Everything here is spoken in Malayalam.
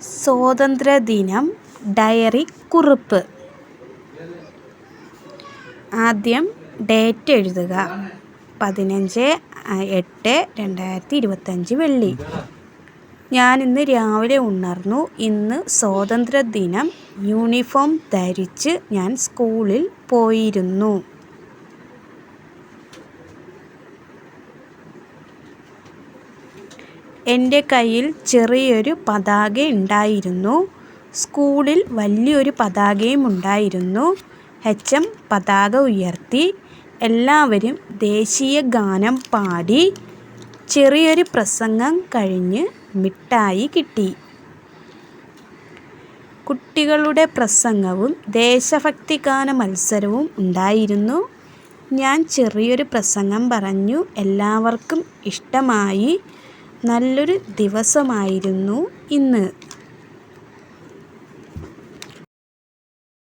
സ്വാതന്ത്ര്യദിനം ഡയറി കുറിപ്പ്. ആദ്യം ഡേറ്റ് എഴുതുക. പതിനഞ്ച് എട്ട് രണ്ടായിരത്തി ഇരുപത്തഞ്ച് വെള്ളി. ഇന്ന് രാവിലെ ഉണർന്നു. ഇന്ന് സ്വാതന്ത്ര്യദിനം യൂണിഫോം ധരിച്ച് ഞാൻ സ്കൂളിൽ പോയിരുന്നു. എന്റെ കയ്യിൽ ചെറിയൊരു പതാക ഉണ്ടായിരുന്നു. സ്കൂളിൽ വലിയൊരു പതാകയും ഉണ്ടായിരുന്നു. എച്ച് എം പതാക ഉയർത്തി. എല്ലാവരും ദേശീയ ഗാനം പാടി ചെറിയൊരു പ്രസംഗം കഴിഞ്ഞ് മിഠായി കിട്ടി. കുട്ടികളുടെ പ്രസംഗവും ദേശഭക്തി ഗാന മത്സരവും ഉണ്ടായിരുന്നു. ഞാൻ ചെറിയൊരു പ്രസംഗം പറഞ്ഞു. എല്ലാവർക്കും ഇഷ്ടമായി. നല്ലൊരു ദിവസമായിരുന്നു ഇന്ന്.